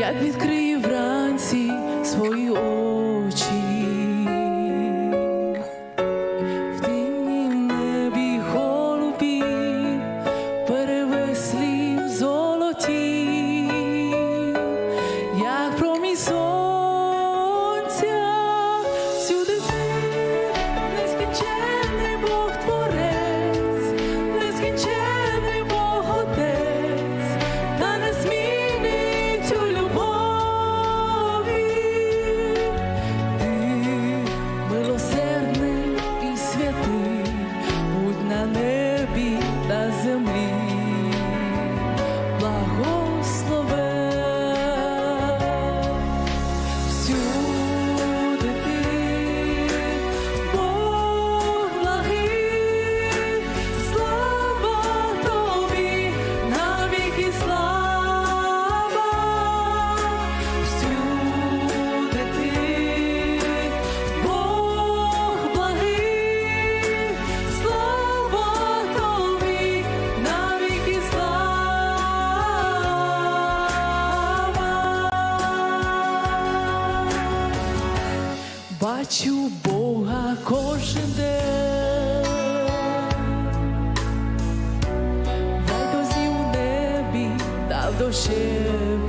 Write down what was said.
як відкрию вранці свої очі. бачу Бога кожен день, в у небі та в дощем.